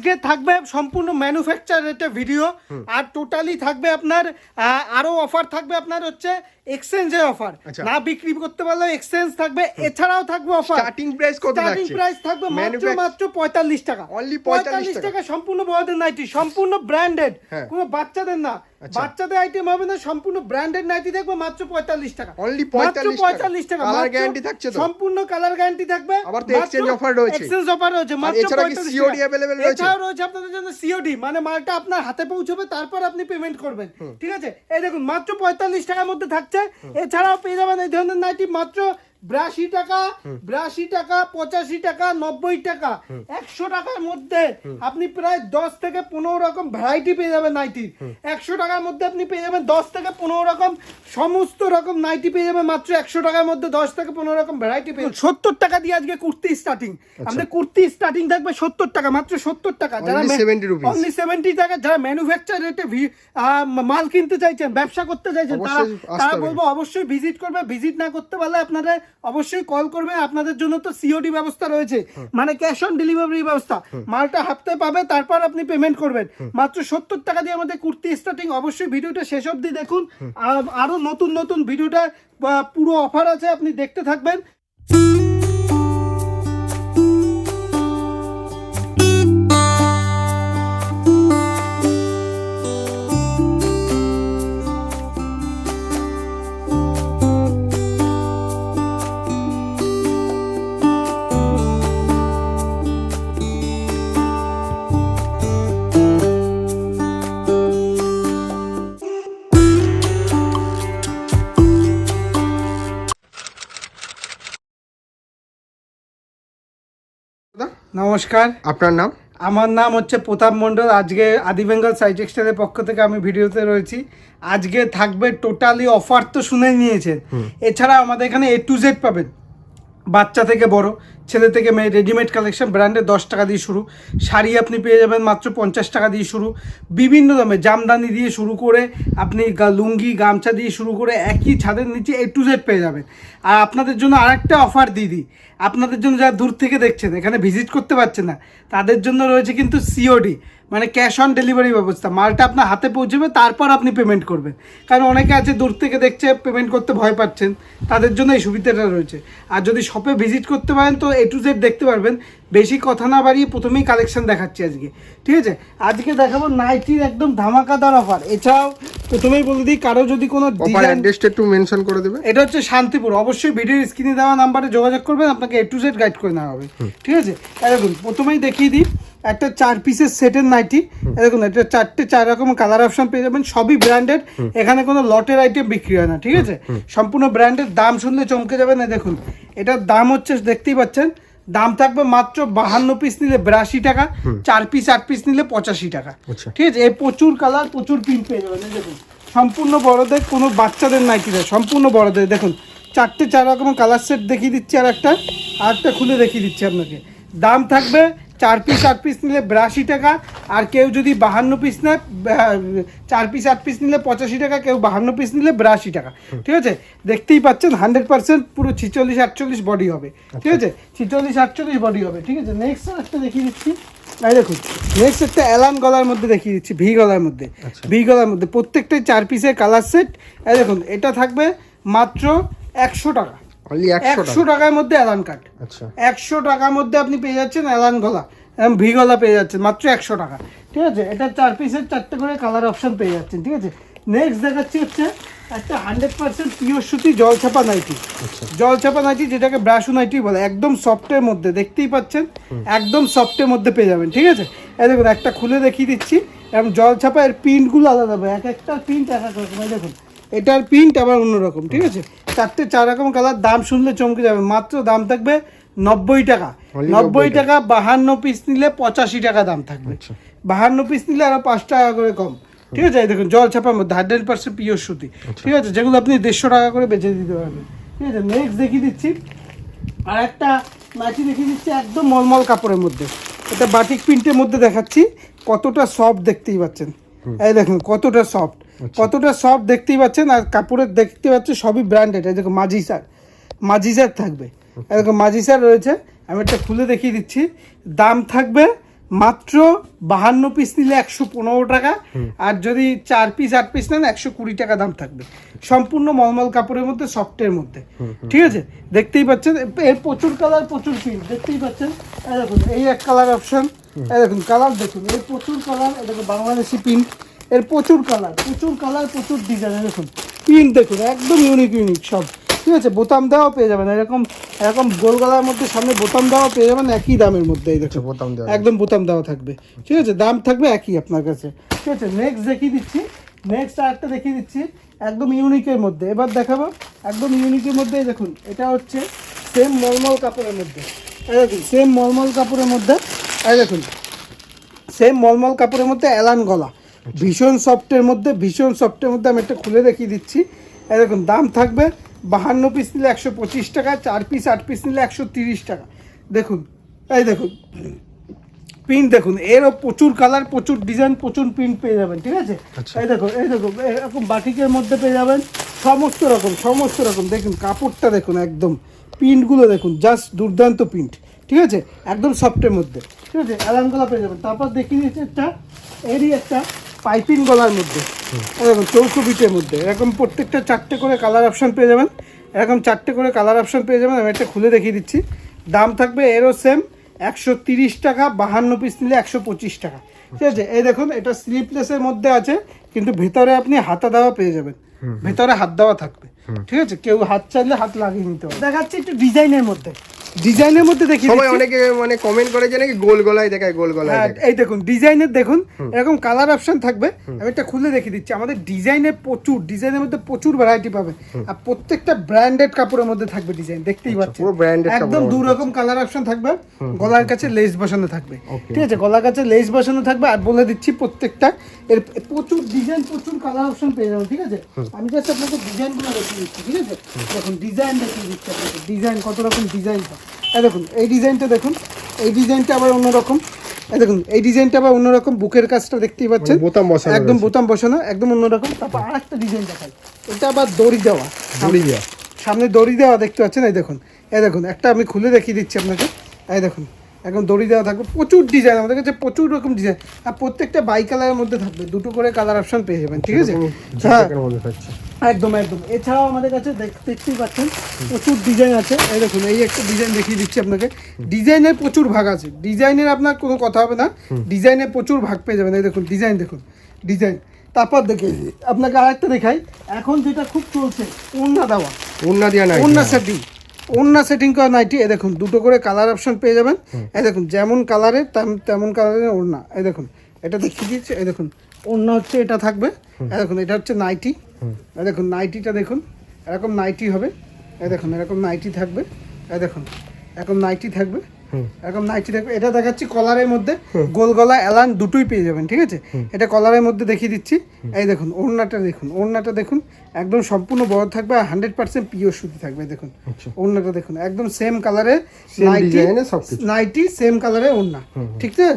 আজকে থাকবে সম্পূর্ণ ম্যানুফ্যাকচার রেটে ভিডিও আর টোটালি থাকবে আপনার আরও আরও অফার থাকবে আপনার হচ্ছে এক্সচেঞ্জের অফার আচ্ছা। না বিক্রি করতে পারলে এক্সচেঞ্জ থাকবে এছাড়াও থাকবে অফার স্টার্টিং প্রাইস কত স্টার্টিং প্রাইস থাকবে মাত্র মাত্র পঁয়তাল্লিশ টাকা Only 45 টাকা। সম্পূর্ণ বড়দের নাইটি সম্পূর্ণ ব্র্যান্ডেড। কোনো বাচ্চাদের না আচ্ছা। বাচ্চাদের আইটেম হবে না সম্পূর্ণ ব্র্যান্ডেড নাইটি মাত্র পঁয়তাল্লিশ টাকা Only মাত্র 45 টাকা। মাত্র guarantee থাকছে তো? সম্পূর্ণ কালার গ্যারান্টি থাকবে আবার তো exchange offer রয়েছে। এক্সচেঞ্জ অফার রয়েছে মাত্র 45 COD টাকা। available রয়েছে? এছাড়াও রয়েছে আপনাদের জন্য সিওডি মানে মালটা আপনার হাতে পৌঁছবে তারপর আপনি পেমেন্ট করবেন ঠিক আছে এই দেখুন মাত্র পঁয়তাল্লিশ টাকার মধ্যে থাকছে এছাড়াও পেয়ে যাবেন এই ধরনের নাইটি মাত্র বিরাশি টাকা বিরাশি টাকা পঁচাশি টাকা নব্বই টাকা। একশো টাকার মধ্যে আপনি প্রায় দশ থেকে পনেরো রকম ভ্যারাইটি পেয়ে যাবেন নাইটি একশো টাকার মধ্যে আপনি পেয়ে যাবেন দশ থেকে পনেরো রকম সমস্ত রকম নাইটি পেয়ে যাবেন মাত্র একশো টাকার মধ্যে দশ থেকে পনেরো রকম ভ্যারাইটি পেয়ে সত্তর টাকা দিয়ে আজকে কুর্তি স্টার্টিং আমাদের কুর্তি স্টার্টিং থাকবে সত্তর টাকা মাত্র সত্তর টাকা। যারা Only 70 rupees। অনলি সেভেন্টি টাকা যারা ম্যানুফ্যাকচার রেটে মাল কিনতে চাইছেন ব্যবসা করতে চাইছেন তারা তারা বলব অবশ্যই ভিজিট করবে। ভিজিট না করতে পারলে আপনারা অবশ্যই কল করবে আপনাদের জন্য তো সিওডি ব্যবস্থা রয়েছে। মানে ক্যাশ অন ডেলিভারি ব্যবস্থা। মালটা হাফতে পাবে তারপর আপনি পেমেন্ট করবেন। মাত্র সত্তর টাকা দিয়ে আমাদের কুর্তি স্টার্টিং অবশ্যই ভিডিওটা শেষ অবধি দেখুন। আর আরও নতুন নতুন ভিডিওটা পুরো অফার আছে আপনি দেখতে থাকবেন। নমস্কার। আপনার নাম? আমার নাম হচ্ছে প্রতাপ মণ্ডল। আজকে আদি বেঙ্গল সাইজেক্সটারের পক্ষ থেকে আমি ভিডিওতে রয়েছি। আজকে থাকবে টোটালি অফার তো শুনে নিয়েছেন। এছাড়া আমাদের এখানে এ টু জেড পাবেন। বাচ্চা থেকে বড়। ছেলে থেকে মেয়ে রেডিমেড কালেকশন ব্র্যান্ডে দশ টাকা দিয়ে শুরু। শাড়ি আপনি পেয়ে যাবেন মাত্র পঞ্চাশ টাকা দিয়ে শুরু। বিভিন্ন দামে জামদানি দিয়ে শুরু করে আপনি লুঙ্গি, গামছা দিয়ে শুরু করে একই ছাদের নিচে এ টু জেড পেয়ে যাবেন। আর আপনাদের জন্য আরেকটা অফার দিয়ে দিই। আপনাদের জন্য যারা দূর থেকে দেখছেন, এখানে ভিজিট করতে পারছেন না, তাদের জন্য রয়েছে কিন্তু সিওডি মানে ক্যাশ অন ডেলিভারি ব্যবস্থা। মালটা আপনার হাতে পৌঁছবে, তারপর আপনি পেমেন্ট করবেন। কারণ অনেকে আছে দূর থেকে দেখছে পেমেন্ট করতে ভয় পাচ্ছেন, তাদের জন্য এই সুবিধাটা রয়েছে। আর যদি শপে ভিজিট করতে পারেন, তো এ টু জেড দেখতে পারবেন। বেশি কথা না বাড়িয়ে প্রথমেই কালেকশন দেখাচ্ছি আজকে। ঠিক আছে? আজকে দেখাবো নাইটির একদম ধামাকাদার অফার এছাড়াও প্রথমেই বলে দিই কারও যদি কোনো অ্যাড্রেসটা একটু মেনশন করে দেবে। এটা হচ্ছে শান্তিপুর। অবশ্যই ভিডিওর স্ক্রিনে দেওয়া নাম্বারে যোগাযোগ করবেন আপনাকে এ টু জেড গাইড করে নেওয়া হবে। ঠিক আছে? দেখুন প্রথমেই দেখিয়ে দিই। একটা চার পিসের সেটের নাইটি। দেখুন এটা চারটে চার রকম কালার অপশন পেয়ে যাবেন। সবই ব্র্যান্ডেড এখানে কোনো লটের আইটেম বিক্রি হয় না ঠিক আছে? সম্পূর্ণ ব্র্যান্ডের দাম শুনলে চমকে যাবেন। না দেখুন এটার দাম হচ্ছে দেখতেই পাচ্ছেন দাম থাকবে মাত্র বাহান্ন পিস নিলে বিরাশি টাকা চার পিস আট পিস নিলে পঁচাশি টাকা। আচ্ছা। ঠিক আছে? এই প্রচুর কালার প্রচুর প্রিন্ট পেয়ে যাবেন। দেখুন সম্পূর্ণ বড়দের কোনো বাচ্চাদের নাইটি দেয় সম্পূর্ণ বড়দের। দেখুন চারটে চার রকমের কালার সেট দেখিয়ে দিচ্ছি আর একটা আরেকটা খুলে দেখিয়ে দিচ্ছি আপনাকে। দাম থাকবে চার পিস আট পিস নিলে বিরাশি টাকা আর কেউ যদি বাহান্ন পিস নেয় চার পিস আট পিস নিলে পঁচাশি টাকা কেউ বাহান্ন পিস নিলে বিরাশি টাকা। ঠিক আছে? দেখতেই পাচ্ছেন হান্ড্রেড পার্সেন্ট পুরো ছিচল্লিশ আটচল্লিশ বডি হবে। ঠিক আছে? ছিচল্লিশ আটচল্লিশ বডি হবে। ঠিক আছে? নেক্সট একটা দেখিয়ে দিচ্ছি। এই দেখুন নেক্সট একটা অ্যালান গলার মধ্যে দেখিয়ে দিচ্ছি ভি গলার মধ্যে। ভি গলার মধ্যে প্রত্যেকটাই চার পিসের কালার সেট এই দেখুন এটা থাকবে মাত্র একশো টাকা। একশো টাকার মধ্যে অ্যালান কাট আচ্ছা। একশো টাকার মধ্যে আপনি পেয়ে যাচ্ছেন অ্যালান গলা। এবং ভি গলা পেয়ে যাচ্ছেন মাত্র একশো টাকা। ঠিক আছে? এটা চার পিসের চারটে করে কালার অপশন পেয়ে যাচ্ছেন ঠিক আছে? নেক্সট দেখাচ্ছি হচ্ছে একটা হান্ড্রেড পার্সেন্ট পিওর সুতি জল ছাপা নাইটি। আচ্ছা। জল চাপা নাইটি যেটাকে ব্রাশু নাইটি বলে একদম সফটের মধ্যে দেখতেই পাচ্ছেন? একদম সফটের মধ্যে পেয়ে যাবেন ঠিক আছে? এই দেখুন একটা খুলে দেখিয়ে দিচ্ছি। এবং জল ছাপা এর প্রিন্টগুলো আলাদা হবে। এক একটা প্রিন্ট এক এক রকম এই দেখুন। এটার প্রিন্ট আবার অন্যরকম ঠিক আছে? চারটে চার রকম কালার দাম শুনলে চমকে যাবে। মাত্র দাম থাকবে নব্বই টাকা। নব্বই টাকা। বাহান্ন পিস নিলে পঁচাশি টাকা দাম থাকবে। আচ্ছা। বাহান্ন পিস নিলে আরও পাঁচ টাকা করে কম। ঠিক আছে? দেখুন জল ছাপার মধ্যে হান্ড্রেড পার্সেন্ট পিওর সুতি। ঠিক আছে? যেগুলো আপনি দেড়শো টাকা করে বেচে দিতে পারবেন। ঠিক আছে? নেক্সট দেখিয়ে দিচ্ছি। আর একটা নাচি দেখিয়ে দিচ্ছি একদম মলমল কাপড়ের মধ্যে। এটা বাটিক প্রিন্টের মধ্যে দেখাচ্ছি। কতটা সফট দেখতেই পাচ্ছেন। এই দেখুন কতটা সফট কতটা সফট দেখতেই পাচ্ছেন আর কাপড়ের দেখতে পাচ্ছেন সবই ব্র্যান্ডেড এই দেখো মাঝি স্যার মাঝি স্যার থাকবে। এই দেখো মাঝি স্যার রয়েছে। আমি একটা খুলে দেখিয়ে দিচ্ছি। দাম থাকবে মাত্র বাহান্ন পিস নিলে একশো পনেরো টাকা। আর যদি চার পিস আট পিস নেন একশো কুড়ি টাকা দাম থাকবে। সম্পূর্ণ মলমল কাপড়ের মধ্যে সফটের মধ্যে। ঠিক আছে? দেখতেই পাচ্ছেন এর প্রচুর কালার প্রচুর প্রিন্ট দেখতেই পাচ্ছেন? এই দেখুন এই এক কালার অপশন এই দেখুন কালার দেখুন। এর প্রচুর কালার এটা বাংলাদেশি প্রিন্ট এর প্রচুর কালার প্রচুর কালার প্রচুর ডিজাইন দেখুন। প্রিন্ট দেখুন একদম ইউনিক ইউনিক সব। ঠিক আছে? বোতাম দেওয়াও পেয়ে যাবেন। এরকম এরকম গোল গলার মধ্যে সামনে বোতাম দেওয়াও পেয়ে যাবেন একই দামের মধ্যে এই দেখুন। বোতাম দেওয়া একদম বোতাম দেওয়া থাকবে। ঠিক আছে? দাম থাকবে একই আপনার কাছে। ঠিক আছে? নেক্সট দেখিয়ে দিচ্ছি। নেক্সট আরেকটা দেখিয়ে দিচ্ছি। একদম ইউনিকের মধ্যে। এবার দেখাবো। একদম ইউনিকের মধ্যে দেখুন এটা হচ্ছে সেম মলমল কাপড়ের মধ্যে। দেখুন সেম মলমল কাপড়ের মধ্যে দেখুন সেম মলমল কাপড়ের মধ্যে অ্যালান গলা। ভীষণ সফটের মধ্যে ভীষণ সফটের মধ্যে আমি একটা খুলে দেখিয়ে দিচ্ছি। এরকম দাম থাকবে বাহান্ন পিস নিলে একশো পঁচিশ টাকা চার পিস আট পিস নিলে একশো তিরিশ টাকা। দেখুন এই দেখুন প্রিন্ট দেখুন এরও প্রচুর কালার প্রচুর ডিজাইন প্রচুর প্রিন্ট পেয়ে যাবেন ঠিক আছে? আচ্ছা। এই দেখুন এই দেখুন এরকম বাটিকের মধ্যে পেয়ে যাবেন সমস্ত রকম সমস্ত রকম। দেখুন কাপড়টা দেখুন একদম প্রিন্টগুলো দেখুন জাস্ট দুর্দান্ত প্রিন্ট ঠিক আছে? একদম সফটের মধ্যে ঠিক আছে? অ্যালান গলা পেয়ে যাবেন। তারপর দেখিয়ে দিচ্ছি একটা এরই একটা পাইপিং গলার মধ্যে। দেখুন চৌকো বিটের মধ্যে। এরকম প্রত্যেকটা চারটে করে কালার অপশন পেয়ে যাবেন। এরকম চারটে করে কালার অপশন পেয়ে যাবেন। আমি একটা খুলে দেখিয়ে দিচ্ছি। দাম থাকবে এরও সেম একশো তিরিশ টাকা বাহান্ন পিস নিলে একশো পঁচিশ টাকা। ঠিক আছে? এই দেখুন এটা স্লিপলেসের মধ্যে আছে কিন্তু ভেতরে আপনি হাতা দেওয়া পেয়ে যাবেন। ভেতরে হাত দেওয়া থাকবে। ঠিক আছে? কেউ হাত চাইলে হাত লাগিয়ে নিতে হবে দেখাচ্ছি একটু ডিজাইনের মধ্যে। ডিজাইনের মধ্যে দেখি সবাই অনেকে মানে কমেন্ট করে যে নাকি গোল গলায় দেখায় গোল গলায় হ্যাঁ, এই দেখুন ডিজাইনের দেখুন এরকম কালার অপশন থাকবে। আমি একটা খুলে দেখিয়ে দিচ্ছি। আমাদের ডিজাইনের প্রচুর ডিজাইনের মধ্যে প্রচুর ভ্যারাইটি পাবে আর প্রত্যেকটা ব্র্যান্ডেড কাপড়ের মধ্যে থাকবে ডিজাইন দেখতেই পাচ্ছেন। আচ্ছা, পুরো branded একদম দু রকম কালার অপশন থাকবে। গলার কাছে লেস বসানো থাকবে। ঠিক আছে গলার কাছে লেস বসানো থাকবে। আর বলে দিচ্ছি প্রত্যেকটা এর প্রচুর ডিজাইন প্রচুর কালার অপশন পেয়ে যাবেন ঠিক আছে? আমি জাস্ট আপনাকে ডিজাইনগুলো দেখিয়ে দিচ্ছি ঠিক আছে? দেখুন ডিজাইন দেখিয়ে দিচ্ছি আপনাকে। ডিজাইন কত রকম ডিজাইনটা এই দেখুন এই ডিজাইনটা দেখুন এই ডিজাইনটা আবার অন্যরকম। এই দেখুন এই ডিজাইনটা আবার অন্যরকম বুকের কাজটা দেখতেই পাচ্ছেন। মানে বোতাম বসানো একদম বোতাম বসানো একদম অন্যরকম। তারপর আরেকটা ডিজাইন দেখাই। এটা আবার দড়ি দেওয়া। দড়ি দেওয়া। সামনে দড়ি দেওয়া দেখতে পাচ্ছেন এই দেখুন। এই দেখুন একটা আমি খুলে দেখিয়ে দিচ্ছি আপনাকে। এই দেখুন একদম দড়ি দেওয়া থাকবে। প্রচুর ডিজাইন আমাদের কাছে প্রচুর রকম ডিজাইন। আর প্রত্যেকটা বাই কালারের মধ্যে থাকবে। দুটো করে কালার অপশন পেয়ে যাবেন ঠিক আছে? হ্যাঁ। একদম একদম। এছাড়াও আমাদের কাছে দেখতেই পাচ্ছেন প্রচুর ডিজাইন আছে। এই দেখুন এই একটা ডিজাইন দেখিয়ে দিচ্ছি আপনাকে। ডিজাইনের প্রচুর ভাগ আছে। ডিজাইনের আপনার কোনো কথা হবে না। ডিজাইনের প্রচুর ভাগ পেয়ে যাবেন। এই দেখুন ডিজাইন দেখুন। ডিজাইন তারপর দেখে আপনাকে আরেকটা দেখাই। এখন যেটা খুব চলছে ওন্না দেওয়া। ওন্না দেওয়া নাই ওন্না সেটিং ওন্না সেটিং করা নাইটি এ দেখুন দুটো করে কালার অপশন পেয়ে যাবেন। এই দেখুন যেমন কালারের তেমন কালারের ওড়না। এই দেখুন এটা দেখিয়ে দিয়েছে। এই দেখুন ওড়না হচ্ছে এটা থাকবে। এই দেখুন এটা হচ্ছে নাইটি দেখুন নাইটিটা দেখুন। এরকম নাইটি হবে। এই দেখুন এরকম নাইটি থাকবে। এই দেখুন এরকম নাইটি থাকবে। এরকম নাইটি থাকবে। এটা দেখাচ্ছি কলারের মধ্যে। গোল গলা এলান দুটোই পেয়ে যাবেন ঠিক আছে? এটা কলারের মধ্যে দেখিয়ে দিচ্ছি। এই দেখুন ওড়নাটা দেখুন ওড়নাটা দেখুন একদম সম্পূর্ণ বড় থাকবে আর হান্ড্রেড পার্সেন্ট পিওর সুতি থাকবে দেখুন। ওড়নাটা দেখুন একদম সেম কালারে এ। নাইটি সেম কালারে ওড়না ঠিক আছে?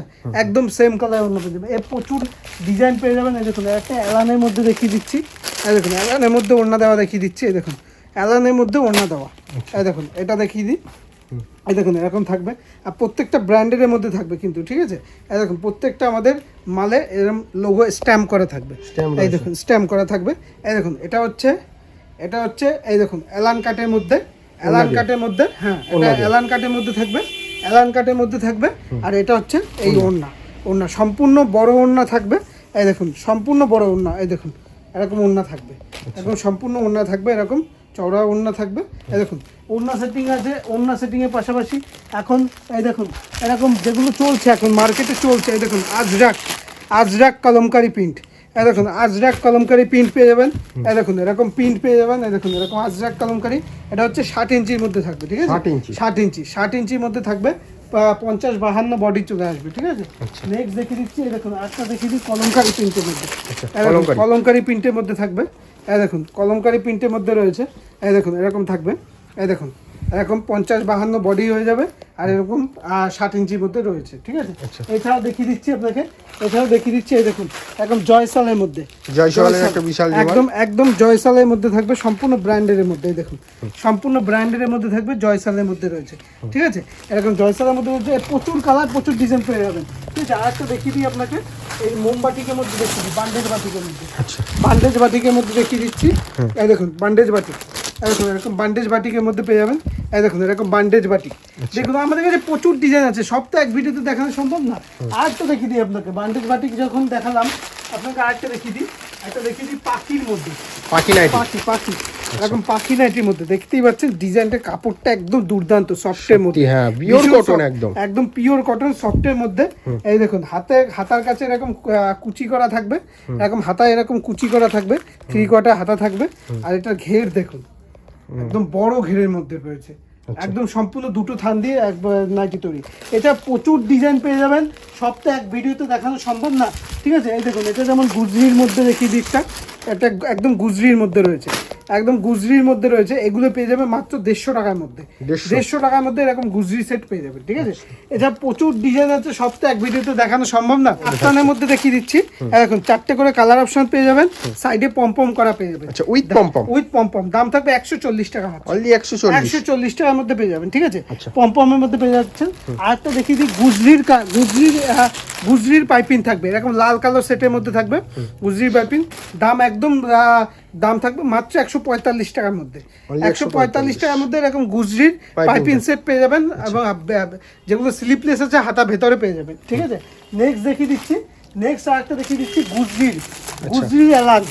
একদম সেম কালারে ওড়না পেয়ে যাবেন। এর প্রচুর ডিজাইন পেয়ে যাবেন এই দেখুন একটা অ্যালানের মধ্যে দেখিয়ে দিচ্ছি। দেখুন অ্যালানের মধ্যে ওড়না দেওয়া দেখিয়ে দিচ্ছি এই দেখুন। অ্যালানের মধ্যে ওড়না দেওয়া। এই দেখুন এটা দেখিয়ে দিই। এই দেখুন এরকম থাকবে। আর প্রত্যেকটা ব্র্যান্ডের মধ্যে থাকবে কিন্তু ঠিক আছে? এই দেখুন প্রত্যেকটা আমাদের মালে এরকম লোগো স্ট্যাম্প করা থাকবে। এই দেখুন স্ট্যাম্প করা থাকবে। এই দেখুন এটা হচ্ছে এটা হচ্ছে এই দেখুন অ্যালান কাটের মধ্যে অ্যালান কাটের মধ্যে হ্যাঁ এটা অ্যালান কাটের মধ্যে থাকবে অ্যালান কাটের মধ্যে থাকবে আর এটা হচ্ছে এই ওড়না। ওড়না সম্পূর্ণ বড় ওড়না থাকবে। এই দেখুন সম্পূর্ণ বড় ওড়না এই দেখুন। এরকম ওড়না থাকবে। এরকম সম্পূর্ণ ওড়না থাকবে এরকম চওড়া ওড়না থাকবে। এই দেখুন ওড়না সেটিং আছে ওড়না সেটিংয়ের পাশাপাশি এখন এই দেখুন এরকম যেগুলো চলছে এখন মার্কেটে চলছে এই দেখুন আজরাক আজরাক কলমকারি প্রিন্ট এই দেখুন আজরাক কলমকারি প্রিন্ট পেয়ে যাবেন। এই দেখুন এরকম প্রিন্ট পেয়ে যাবেন এই দেখুন এরকম আজরাক কলমকারি এটা হচ্ছে ষাট ইঞ্চির মধ্যে থাকবে ঠিক আছে? 60 ইঞ্চি। ষাট ইঞ্চি ষাট ইঞ্চির মধ্যে থাকবে। পঞ্চাশ বাহান্ন বডি চলে আসবে ঠিক আছে? নেক্সট দেখে দিচ্ছি দেখুন আটটা দেখে দিই কলমকারি প্রিন্টের মধ্যে। আচ্ছা। কলমকারি। প্রিন্টের মধ্যে থাকবে। এই দেখুন কলমকারি প্রিন্টের মধ্যে রয়েছে। এই দেখুন এরকম থাকবে। এই দেখুন এরকম পঞ্চাশ বাহান্ন বডি হয়ে যাবে। আর এরকম ষাট ইঞ্চির মধ্যে রয়েছে ঠিক আছে? আচ্ছা। এছাড়াও দেখিয়ে দিচ্ছি আপনাকে এছাড়াও দেখিয়ে দিচ্ছি এই দেখুন একদম জয়সালের মধ্যে। জয়সওয়ালের একটা বিশাল একদম একদম জয়সালের মধ্যে থাকবে সম্পূর্ণ ব্র্যান্ডের মধ্যে এই দেখুন। সম্পূর্ণ ব্র্যান্ডের মধ্যে থাকবে জয়সালের মধ্যে রয়েছে ঠিক আছে? এরকম জয়সালের মধ্যে রয়েছে প্রচুর কালার প্রচুর ডিজাইন পেয়ে যাবেন ঠিক আছে? আর একটা দেখিয়ে দিই আপনাকে এই মোমবাটিকের মধ্যে দেখিয়ে দিই বান্ডেজ বাটিকের মধ্যে। আচ্ছা। বান্ডেজ বাটিকের মধ্যে দেখিয়ে দিচ্ছি এই দেখুন বান্ডেজ বাটিক এই দেখুন এরকম বান্ডেজ বাটিকের মধ্যে পেয়ে যাবেন এই দেখুন এরকম বান্ডেজ বাটিক দেখুন আমাদের কাছে প্রচুর ডিজাইন আছে। সব তো এক ভিডিওতে দেখানো সম্ভব না। আর তো দেখিয়ে দিই আপনাকে। বান্ডেজ বাটিক যখন দেখালাম আপনাকে আরেকটা দেখিয়ে দিই। একটা দেখিয়ে দিই পাখির মধ্যে। পাখি নাইটি। পাখি পাখি। এরকম পাখি নাইটির মধ্যে। দেখতেই পাচ্ছেন ডিজাইনটা কাপড়টা একদম দুর্দান্ত সফটের মধ্যে। হ্যাঁ, একদম। একদম পিওর কটন সফটের মধ্যে। এই দেখুন হাতে হাতার কাছে এরকম কুচি করা থাকবে। এরকম হাতা এরকম কুচি করা থাকবে। থ্রি কোয়ার্টার হাতা থাকবে। আর এটা ঘের দেখুন। একদম বড় ঘেরের মধ্যে রয়েছে। একদম সম্পূর্ণ দুটো থান দিয়ে একবার নাইটি তৈরি। এটা প্রচুর ডিজাইন পেয়ে যাবেন। সপ্তাহে এক ভিডিওতে দেখানো সম্ভব না। ঠিক আছে? এই দেখুন এটা যেমন গুজরির মধ্যে দেখি দিকটা এটা একদম গুজরির মধ্যে রয়েছে। একদম গুজরির মধ্যে রয়েছে এগুলো পেয়ে যাবে মাত্র দেড়শো টাকার মধ্যে। দেড়শো। টাকার মধ্যে এরকম গুজরি সেট পেয়ে যাবেন ঠিক আছে? এটা প্রচুর ডিজাইন আছে সব তো এক ভিডিওতে দেখানো সম্ভব না। আফটানের মধ্যে দেখিয়ে দিচ্ছি। এখন চারটে করে কালার অপশন পেয়ে যাবেন সাইডে পম্পম করা পেয়ে যাবেন। আচ্ছা উইথ পম্পম উইথ পম্পম দাম থাকবে একশো চল্লিশ টাকা অনলি একশো একশো চল্লিশ টাকার মধ্যে পেয়ে যাবেন ঠিক আছে? আচ্ছা। পম্পমের মধ্যে পেয়ে যাচ্ছেন। আর একটা দেখিয়ে দিই গুজরির গুজরির গুজরির পাইপিং থাকবে এরকম লাল কালো সেটের মধ্যে থাকবে। গুজরির পাইপিং দাম একদম দাম থাকবে মাত্র একশো পঁয়তাল্লিশ টাকার মধ্যে। একশো পঁয়তাল্লিশ। টাকার মধ্যে এরকম গুজরির পাইপিং সেট পেয়ে যাবেন এবং যেগুলো স্লিপলেস আছে হাতা ভেতরে পেয়ে যাবেন। ঠিক আছে? নেক্সট দেখিয়ে দিচ্ছি। নেক্সট আরেকটা দেখিয়ে দিচ্ছি গুজরির গুজরির অ্যালান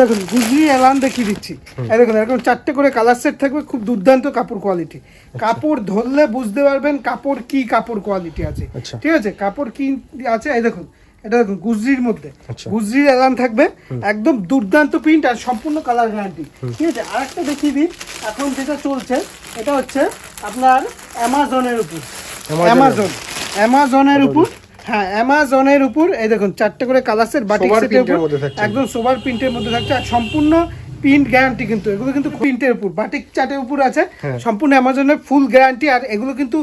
দেখুন গুজরি এলান দেখিয়ে দিচ্ছি। দেখুন এরকম চারটে করে কালার সেট থাকবে খুব দুর্দান্ত কাপড় কোয়ালিটি কাপড় ধরলে বুঝতে পারবেন কাপড় কি কাপড় কোয়ালিটি আছে। আচ্ছা। ঠিক আছে? কাপড় কি আছে? এই দেখুন এটা গুজরির মধ্যে। আচ্ছা। গুজরির থাকবে একদম দুর্দান্ত প্রিন্ট আর সম্পূর্ণ কালার গ্যারান্টি ঠিক আছে আরেকটা দেখিয়ে দিই এখন যেটা চলছে এটা হচ্ছে আপনার অ্যামাজনের উপর। অ্যামাজন অ্যামাজনের উপর হ্যাঁ অ্যামাজনের উপর এই দেখুন চারটে করে কালার সেট বাটিক সেটের উপর মধ্যে একদম সোবার প্রিন্টের মধ্যে থাকছে আর সম্পূর্ণ প্রিন্ট গ্যারান্টি কিন্তু এগুলো কিন্তু প্রিন্টের উপর বাটিক চার্টের উপর আছে। হ্যাঁ। সম্পূর্ণ অ্যামাজনের ফুল গ্যারান্টি আর এগুলো কিন্তু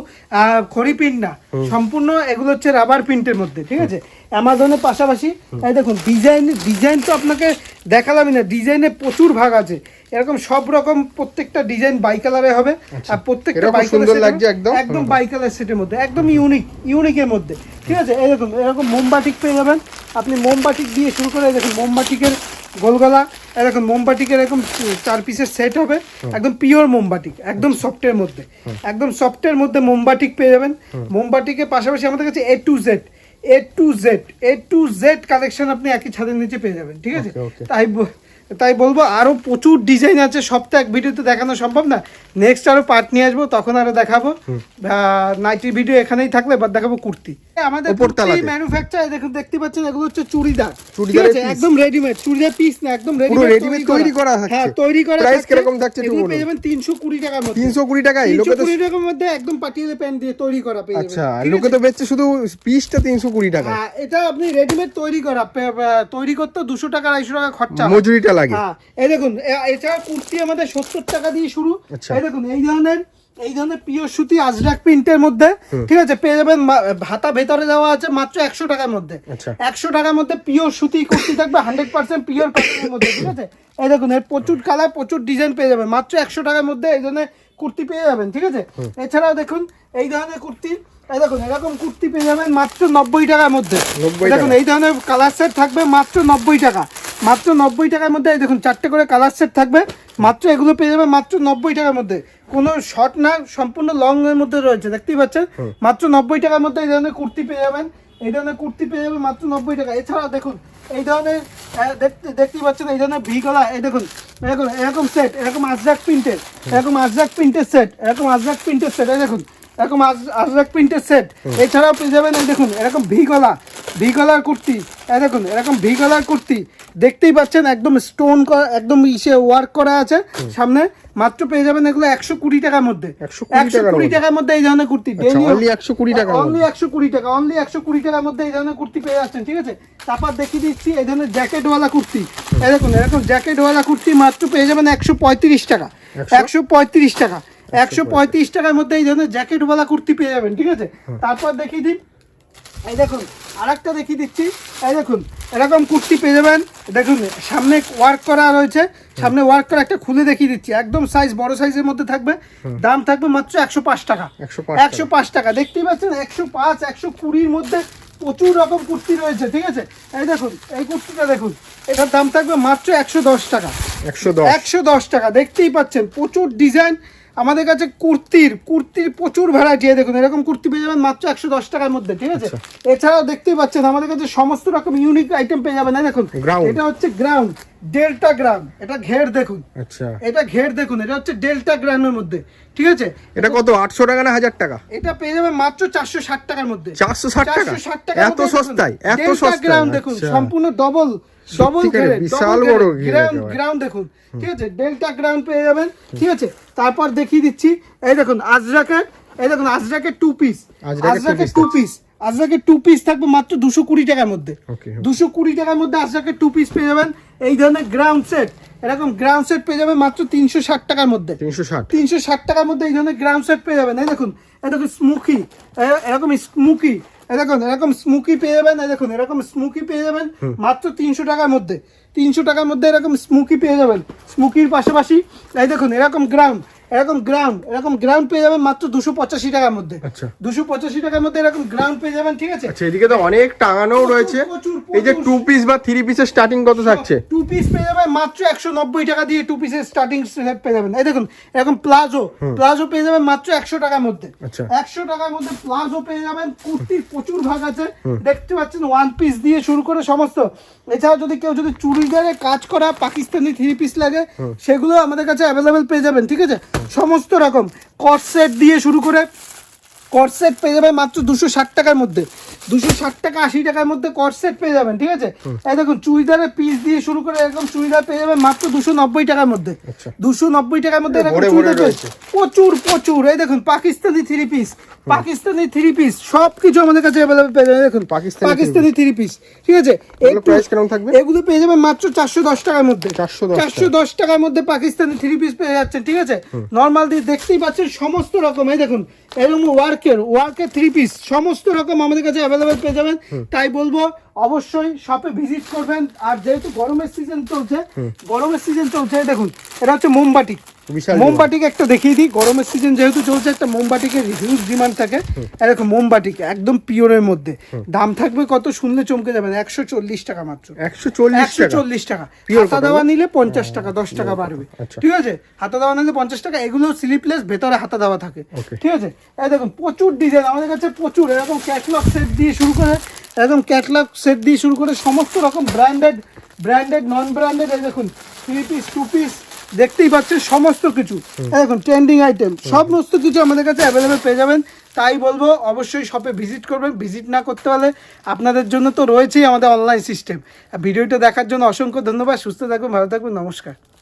খড়ি প্রিন্ট না। সম্পূর্ণ এগুলো হচ্ছে রাবার প্রিন্টের মধ্যে ঠিক আছে? অ্যামাজনের পাশাপাশি এই দেখুন ডিজাইন ডিজাইন তো আপনাকে দেখালামই না ডিজাইনে প্রচুর ভাগ আছে। এরকম সব রকম প্রত্যেকটা ডিজাইন বাই কালারে হবে আর প্রত্যেকটা বাই সুন্দর লাগছে একদম। একদম বাই কালার সেটের মধ্যে একদম ইউনিক ইউনিকের মধ্যে ঠিক আছে? এরকম এরকম মোমবাটিক পেয়ে যাবেন। আপনি মোমবাটিক দিয়ে শুরু করে দেখুন মোমবাটিকের গোলগলা এরকম মোমবাটিক এরকম চার পিসের সেট হবে একদম পিওর মোমবাটিক একদম সফটের মধ্যে একদম সফটের মধ্যে মোমবাটিক পেয়ে যাবেন। মোমবাটিকের পাশাপাশি আমাদের কাছে A to Z A to Z A to Z collection আপনি একই ছাদের নিচে পেয়ে যাবেন ঠিক আছে. তাই তাই বলব আরও প্রচুর ডিজাইন আছে সব তো এক ভিডিওতে দেখানো সম্ভব না। নেক্সট আরও পার্ট নিয়ে আসব তখন আরও দেখাবো। নাইটি ভিডিও এখানেই থাকলে এবার দেখাবো কুর্তি। আমাদের ম্যানুফ্যাকচার দেখুন দেখতে পাচ্ছেন এগুলো হচ্ছে চুড়িদার। piece। একদম রেডিমেড চুড়িদার পিস না একদম রেডিমেড তৈরি করা। হ্যাঁ তৈরি করা থাকছে। কীরকম থাকছে একটু বলুন। পেয়ে যাবেন টাকার মধ্যে। তিনশো কুড়ি টাকায় তিনশো লোকে তো টাকার মধ্যে একদম পাটিয়ে প্যান্ট দিয়ে তৈরি করা পেয়ে যাবেন। আচ্ছা লোকে তো বেচছে শুধু পিসটা তিনশো কুড়ি টাকা। হ্যাঁ এটা আপনি রেডিমেড তৈরি করা তৈরি করতে দুশো টাকা আড়াইশো টাকা খরচা। মজুরিটা লাগে। হ্যাঁ এই দেখুন এছাড়া কুর্তি আমাদের সত্তর টাকা দিয়ে শুরু। আচ্ছা। এই দেখুন এই ধরনের এই ধরনের পিওর সুতি আজরাক প্রিন্টের মধ্যে ঠিক আছে পেয়ে যাবেন হাতা ভেতরে দেওয়া আছে মাত্র একশো টাকার মধ্যে। আচ্ছা। একশো টাকার মধ্যে পিওর সুতি কুর্তি থাকবে হান্ড্রেড পার্সেন্ট পিওর কটনের মধ্যে ঠিক আছে? এই দেখুন এর প্রচুর কালার প্রচুর ডিজাইন পেয়ে যাবেন। মাত্র একশো টাকার মধ্যে এই ধরনের কুর্তি পেয়ে যাবেন ঠিক আছে? এছাড়াও দেখুন এই ধরনের কুর্তি এই দেখুন এরকম কুর্তি পেয়ে যাবেন মাত্র নব্বই টাকার মধ্যে। দেখুন এই ধরনের কালার সেট থাকবে মাত্র নব্বই টাকা। মাত্র নব্বই টাকার মধ্যে এই দেখুন চারটে করে কালার সেট থাকবে। মাত্র এগুলো পেয়ে যাবে মাত্র নব্বই টাকার মধ্যে। কোনো শর্ট না সম্পূর্ণ লং এর মধ্যে রয়েছে দেখতেই পাচ্ছেন? মাত্র নব্বই টাকার মধ্যে এই ধরনের কুর্তি পেয়ে যাবেন। এই ধরনের কুর্তি পেয়ে যাবেন মাত্র নব্বই টাকা। এছাড়া দেখুন এই ধরনের দেখতে দেখতেই পাচ্ছেন এই ধরনের ভি গলা এই দেখুন এরকম এরকম সেট এরকম আজরাক প্রিন্টের এরকম আজরাক প্রিন্টের সেট এরকম আজরাক প্রিন্টের সেট এই দেখুন এরকম আজ- আজরাক প্রিন্টের সেট এছাড়াও পেয়ে যাবেন এই দেখুন এরকম ভি গলা ভি গলার কুর্তি। এই দেখুন এরকম ভি গলার কুর্তি। দেখতেই পাচ্ছেন একদম স্টোন করা একদম ইসে ওয়ার্ক করা আছে। সামনে মাত্র পেয়ে যাবেন এগুলো একশো কুড়ি টাকার মধ্যে। 120 একশো কুড়ি টাকার মধ্যে এই ধরনের কুর্তি। আচ্ছা, only 120 টাকার অনলি একশো কুড়ি টাকা অনলি একশো কুড়ি টাকার মধ্যে এই ধরনের কুর্তি পেয়ে যাচ্ছেন ঠিক আছে? তারপর দেখিয়ে দিচ্ছি এই ধরনের জ্যাকেটওয়ালা কুর্তি। এই দেখুন এরকম জ্যাকেটওয়ালা কুর্তি মাত্র পেয়ে যাবেন একশো পঁয়ত্রিশ টাকা। একশো? পঁয়ত্রিশ টাকা। একশো পঁয়ত্রিশ। টাকার মধ্যে এই ধরনের জ্যাকেটওয়ালা কুর্তি পেয়ে যাবেন ঠিক আছে? তারপর দেখিয়ে দিন এই দেখুন আরেকটা দেখিয়ে দিচ্ছি। এই দেখুন এরকম কুর্তি পেয়ে যাবেন। দেখুন সামনে ওয়ার্ক করা রয়েছে। সামনে ওয়ার্ক করা একটা খুলে দেখিয়ে দিচ্ছি। একদম সাইজ বড় সাইজের মধ্যে থাকবে। দাম থাকবে মাত্র একশো পাঁচ টাকা। একশো পাঁচ টাকা। দেখতেই পাচ্ছেন একশো পাঁচ একশো কুড়ির মধ্যে প্রচুর রকম কুর্তি রয়েছে ঠিক আছে? এই দেখুন এই কুর্তিটা দেখুন এটার দাম থাকবে মাত্র একশো দশ টাকা। একশো একশো দশ টাকা। দেখতেই পাচ্ছেন প্রচুর ডিজাইন আমাদের কাছে কুর্তির কুর্তির প্রচুর ভ্যারাইটি দেখুন এরকম কুর্তি পেয়ে যাবেন মাত্র একশো দশ টাকার মধ্যে ঠিক আছে? এছাড়াও দেখতেই পাচ্ছেন আমাদের কাছে সমস্ত রকম ইউনিক আইটেম পেয়ে যাবেন। দেখুন এটা হচ্ছে গ্রাউন্ড ডেল্টা গ্রাম এটা ঘের দেখুন। আচ্ছা। এটা ঘের দেখুন এটা হচ্ছে ডেল্টা গ্রামের মধ্যে ঠিক আছে? এটা কত আটশো টাকা না হাজার টাকা? এটা পেয়ে যাবেন মাত্র চারশো ষাট টাকার মধ্যে। 460 টাকা? 460 টাকার এত সস্তায়? এত সস্তায়? ground দেখুন আচ্ছা। সম্পূর্ণ ডবল ডবল সত্যিকারের বিশাল বড় গ্রাউন্ড গ্রাউন্ড দেখুন ঠিক আছে? ডেল্টা গ্রাউন্ড পেয়ে যাবেন ঠিক আছে? তারপর দেখিয়ে দিচ্ছি এই দেখুন আজরাকের এই দেখুন আজরাকের টু পিস আজরাকের টু পিস আজরাকের টু পিস থাকবে মাত্র দুশো কুড়ি টাকার মধ্যে। দুশো কুড়ি টাকার মধ্যে আজরাকের টু পিস পেয়ে যাবেন এই ধরনের গ্রাউন্ড সেট এরকম গ্রাউন্ড সেট পেয়ে যাবেন মাত্র তিনশো ষাট টাকার মধ্যে। তিনশো ষাট। তিনশো ষাট টাকার মধ্যে এই ধরনের গ্রাউন্ড সেট পেয়ে যাবেন এই দেখুন এই দেখুন স্মুকি এরকম স্মুকি দেখুন এরকম স্মুকি পেয়ে যাবেন এই দেখুন এরকম স্মুকি পেয়ে যাবেন মাত্র তিনশো টাকার মধ্যে। তিনশো টাকার মধ্যে এরকম স্মুকি পেয়ে যাবেন। স্মুকির পাশাপাশি এই দেখুন এরকম গ্রাউন্ড এরকম গ্রাউন্ড এরকম গ্রাউন্ড পেয়ে যাবেন মাত্র দুশো পঁচাশি টাকার মধ্যে। আচ্ছা। দুশো পঁচাশি টাকার মধ্যে এরকম গ্রাউন্ড পেয়ে যাবেন ঠিক আছে? আচ্ছা এদিকে তো অনেক প্রচুর, রয়েছে। এই যে টু পিস বা থ্রি পিসের স্টার্টিং কত থাকছে? টু পিস পেয়ে যাবেন মাত্র একশো নব্বই টাকা দিয়ে টু পিসের স্টার্টিং সেট পেয়ে যাবেন। এই দেখুন এরকম প্লাজো প্লাজো পেয়ে যাবেন মাত্র একশো টাকার মধ্যে। আচ্ছা। একশো টাকার মধ্যে প্লাজো পেয়ে যাবেন কুর্তির প্রচুর ভাগ আছে। দেখতে পাচ্ছেন ওয়ান পিস দিয়ে শুরু করে সমস্ত। এছাড়া যদি কেউ যদি চুড়িদারে কাজ করা পাকিস্তানি থ্রি পিস লাগে সেগুলো আমাদের কাছে অ্যাভেলেবেল পেয়ে যাবেন ঠিক আছে? সমস্ত রকম কট সেট দিয়ে শুরু করে কট সেট পেয়ে যাবেন মাত্র দুশো ষাট টাকার মধ্যে। দুশো ষাট টাকা আশি টাকার মধ্যে কট সেট পেয়ে যাবেন ঠিক আছে? এই দেখুন চুড়িদারের পিস দিয়ে শুরু করে এরকম চুড়িদার পেয়ে যাবেন মাত্র দুশো নব্বই টাকার মধ্যে। আচ্ছা। দুশো নব্বই টাকার মধ্যে এরকম ভরে ভরে চুড়িদার রয়েছে। প্রচুর প্রচুর। এই দেখুন Pakistani three piece Pakistani three piece সব কিছু আমাদের কাছে অ্যাভেলেবেল পেয়ে যাবেন দেখুন পাকিস্তানি থ্রি পিস ঠিক আছে? একটু- কেমন থাকবে? এগুলো পেয়ে যাবেন মাত্র চারশো দশ টাকার মধ্যে। 410 চারশো দশ টাকার মধ্যে পাকিস্তানি থ্রি পিস পেয়ে যাচ্ছেন ঠিক আছে? নর্মাল দিয়ে দেখতেই পাচ্ছেন সমস্ত রকম। এই দেখুন এরকম ওয়ার্কের ওয়ার্কের থ্রি পিস সমস্ত রকম আমাদের কাছে অ্যাভেলেবেল পেয়ে যাবেন। তাই বলব অবশ্যই শপে ভিজিট করবেন। আর যেহেতু গরমের সিজন চলছে গরমের সিজন চলছে দেখুন এটা হচ্ছে মোমবাটি মোমবাটিকে একটা দেখিয়ে দিই গরমের সিজন যেহেতু চলছে একটা মোমবাটিকে হিউজ ডিমান্ড থাকে। এরকম মোমবাটিকে একদম পিওরের মধ্যে। দাম থাকবে কত? শুনলে চমকে যাবেন একশো চল্লিশ টাকা মাত্র। একশো চল্লিশ একশো টাকা চল্লিশ টাকা। Pure হাতা দেওয়া নিলে পঞ্চাশ টাকা দশ টাকা বাড়বে। আচ্ছা। ঠিক আছে? হাতা দেওয়া নিলে পঞ্চাশ টাকা এগুলো স্লিপলেস ভেতরে হাতা দেওয়া থাকে। ঠিক আছে? এই দেখুন প্রচুর ডিজাইন আমাদের কাছে প্রচুর। এরকম ক্যাটলগ সেট দিয়ে শুরু করে এরকম ক্যাটলগ সেট দিয়ে শুরু করে সমস্ত রকম ব্র্যান্ডেড ব্র্যান্ডেড নন ব্র্যান্ডেড এই দেখুন থ্রি পিস টু পিস দেখতেই পাচ্ছেন সমস্ত কিছু। দেখুন ট্রেন্ডিং আইটেম সমস্ত কিছু আমাদের কাছে অ্যাভেলেবেল পেয়ে যাবেন। তাই বলব অবশ্যই শপে ভিজিট করবেন। ভিজিট না করতে পারলে আপনাদের জন্য তো রয়েছেই আমাদের অনলাইন সিস্টেম ভিডিওটা দেখার জন্য অসংখ্য ধন্যবাদ। সুস্থ থাকবেন ভালো থাকবেন নমস্কার।